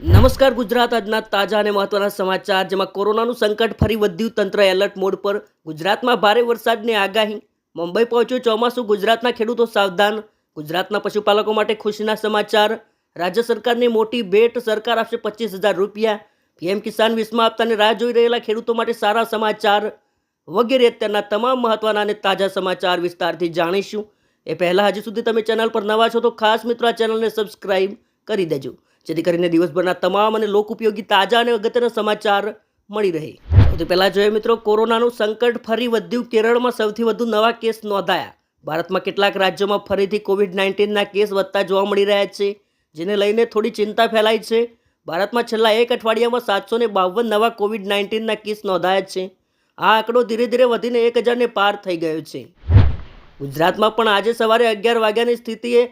નમસ્કાર ગુજરાત આજના તાજા અને મહત્વના સમાચાર, જેમાં કોરોનાનું સંકટ ફરી વધ્યું. તંત્ર એલર્ટ મોડ પર. ગુજરાતમાં ભારે વરસાદની આગાહી. મુંબઈ પહોંચ્યું ચોમાસું, ગુજરાતના ખેડૂતો સાવધાન. ગુજરાતના પશુપાલકો માટે ખુશીના સમાચાર. રાજ્ય સરકારની મોટી ભેટ, સરકાર આપશે પચીસ હજાર રૂપિયા. પીએમ કિસાન વીસમાં આપતાની રાહ જોઈ રહેલા ખેડૂતો માટે સારા સમાચાર વગેરે અત્યારના તમામ મહત્વના અને તાજા સમાચાર વિસ્તારથી જાણીશું. એ પહેલાં હજી સુધી તમે ચેનલ પર નવા છો તો ખાસ મિત્રો આ ચેનલને સબસ્ક્રાઈબ કરી દેજો. જેથી કરીને દિવસભરના તમામ અને લોક ઉપયોગી તાજા અને અગત્યના સમાચાર મળી રહે. સૌથી પહેલાં જોઈએ મિત્રો, કોરોનાનું સંકટ ફરી વધ્યું. કેરળમાં સૌથી વધુ નવા કેસ નોંધાયા. ભારતમાં કેટલાક રાજ્યોમાં ફરીથી કોવિડ નાઇન્ટીનના કેસ વધતા જોવા મળી રહ્યા છે, જેને લઈને થોડી ચિંતા ફેલાઈ છે. ભારતમાં છેલ્લા એક અઠવાડિયામાં સાતસો બાવન નવા કોવિડ નાઇન્ટીનના કેસ નોંધાયા છે. આ આંકડો ધીરે ધીરે વધીને એક હજારને પાર થઈ ગયો છે. ગુજરાતમાં પણ આજે સવારે અગિયાર વાગ્યાની સ્થિતિએ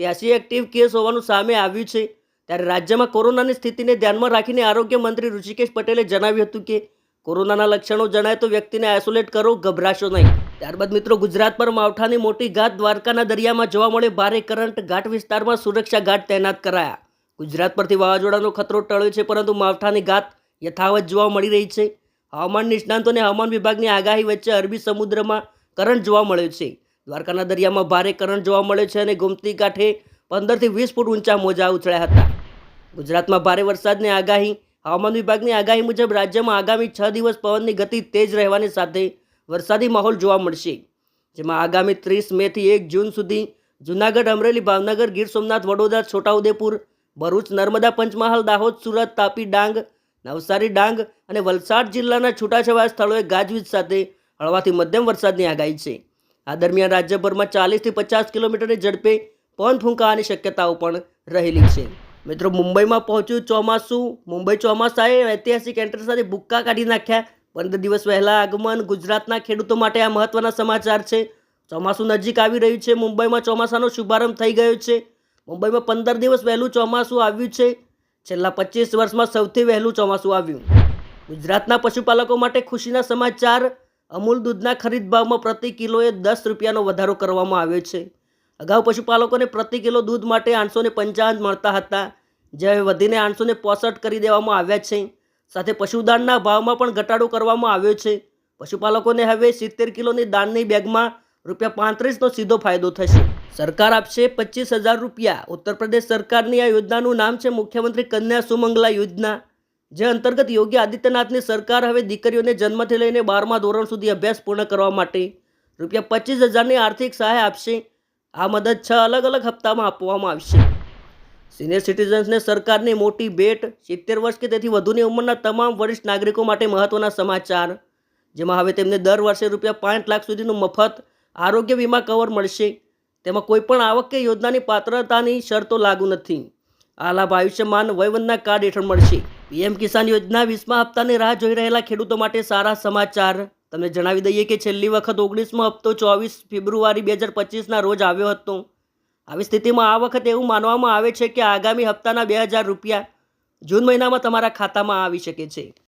ત્યાંસી એક્ટિવ કેસ હોવાનું સામે આવ્યું છે. ત્યારે રાજ્યમાં કોરોનાની સ્થિતિને ધ્યાનમાં રાખીને આરોગ્ય મંત્રી ઋષિકેશ પટેલે જણાવ્યું હતું કે કોરોનાના લક્ષણો જણાય તો વ્યક્તિને આઇસોલેટ કરો, ગભરાશો નહીં. ત્યારબાદ મિત્રો, ગુજરાત પર માવઠાની મોટી ઘાત દ્વારકાના દરિયામાં જોવા મળે ભારે કરંટ, ઘાટ વિસ્તારમાં સુરક્ષા ઘાટ તૈનાત કરાયા. ગુજરાત પરથી વાવાઝોડાનો ખતરો ટળ્યો છે, પરંતુ માવઠાની ઘાત યથાવત જોવા મળી રહી છે. હવામાન નિષ્ણાંતો અને હવામાન વિભાગની આગાહી વચ્ચે અરબી સમુદ્રમાં કરંટ જોવા મળ્યો છે. દ્વારકાના દરિયામાં ભારે કરંટ જોવા મળ્યો છે અને ગોમતી કાંઠે પંદરથી વીસ ફૂટ ઊંચા મોજા ઉછળ્યા હતા. ગુજરાતમાં ભારે વરસાદની આગાહી. હવામાન વિભાગની આગાહી મુજબ રાજ્યમાં આગામી છ દિવસ પવનની ગતિ તેજ રહેવાની સાથે વરસાદી માહોલ જોવા મળશે, જેમાં આગામી ત્રીસ મેથી એક જૂન સુધી જૂનાગઢ, અમરેલી, ભાવનગર, ગીર સોમનાથ, વડોદરા, છોટાઉદેપુર, ભરૂચ, નર્મદા, પંચમહાલ, દાહોદ, સુરત, તાપી, ડાંગ, નવસારી, ડાંગ અને વલસાડ જિલ્લાના છૂટાછવાયા સ્થળોએ ગાજવીજ સાથે હળવાથી મધ્યમ વરસાદની આગાહી છે. આ દરમિયાન રાજ્યભરમાં ચાલીસથી પચાસ કિલોમીટરની ઝડપે પવન ફૂંકાવાની શક્યતાઓ પણ રહેલી છે. મિત્રો, મુંબઈમાં પહોંચ્યું ચોમાસું. મુંબઈ ચોમાસાએ ઐતિહાસિક એન્ટ્રી સાથે બુક્કા કાઢી નાખ્યા. પંદર દિવસ વહેલા આગમન ગુજરાતના ખેડૂતો માટે આ મહત્વના સમાચાર છે. ચોમાસું નજીક આવી રહ્યું છે. મુંબઈમાં ચોમાસાનો શુભારંભ થઈ ગયો છે. મુંબઈમાં પંદર દિવસ વહેલું ચોમાસું આવ્યું છે. છેલ્લા પચીસ વર્ષમાં સૌથી વહેલું ચોમાસું આવ્યું. ગુજરાતના પશુપાલકો માટે ખુશીના સમાચાર. અમૂલ દૂધના ખરીદ ભાવમાં પ્રતિ કિલોએ દસ રૂપિયાનો વધારો કરવામાં આવ્યો છે. અગાઉ પશુપાલકોને પ્રતિ કિલો દૂધ માટે આઠસો ને પંચાવન મળતા હતા. જે હવે વધીને આઠસો ને પોસઠ કરી દેવામાં આવ્યા છે. સાથે પશુદાનના ભાવમાં પણ ઘટાડો કરવામાં આવ્યો છે. પશુપાલકોને હવે સિત્તેર કિલોની દાનની બેગમાં રૂપિયા પાંત્રીસનો સીધો ફાયદો થશે. સરકાર આપશે પચીસ હજાર રૂપિયા. ઉત્તર પ્રદેશ સરકારની આ યોજનાનું નામ છે મુખ્યમંત્રી કન્યા સુમંગલા યોજના. જે અંતર્ગત યોગી આદિત્યનાથની સરકાર હવે દીકરીઓને જન્મથી લઈને બારમા ધોરણ સુધી અભ્યાસ પૂર્ણ કરવા માટે રૂપિયા પચીસ હજારની આર્થિક સહાય આપશે. આ મદદ છ અલગ અલગ હપ્તામાં આપવામાં આવશે. સિનિયર સિટીઝન્સને સરકારની મોટી ભેટ, સિત્તેર વર્ષ કે તેથી વધુની ઉંમરના તમામ વરિષ્ઠ નાગરિકો માટે મહત્વના સમાચાર, જેમાં હવે તેમને દર વર્ષે રૂપિયા પાંચ લાખ સુધીનું મફત આરોગ્ય વીમા કવર મળશે. તેમાં કોઈપણ આવક કે યોજનાની પાત્રતાની શરતો લાગુ નથી. આ લાભ આયુષ્યમાન વયવંદના કાર્ડ હેઠળ મળશે. પીએમ કિસાન યોજના વીસમા હપ્તાની રાહ જોઈ રહેલા ખેડૂતો માટે સારા સમાચાર. તમને જણાવી દઈએ કે છેલ્લી વખત ઓગણીસમો હપ્તો ચોવીસ ફેબ્રુઆરી બે હજાર પચીસના રોજ આવ્યો હતો. આવી સ્થિતિમાં આ વખતે એવું માનવામાં આવે છે કે આગામી હપ્તાના બે હજાર રૂપિયા જૂન મહિનામાં તમારા ખાતામાં આવી શકે છે.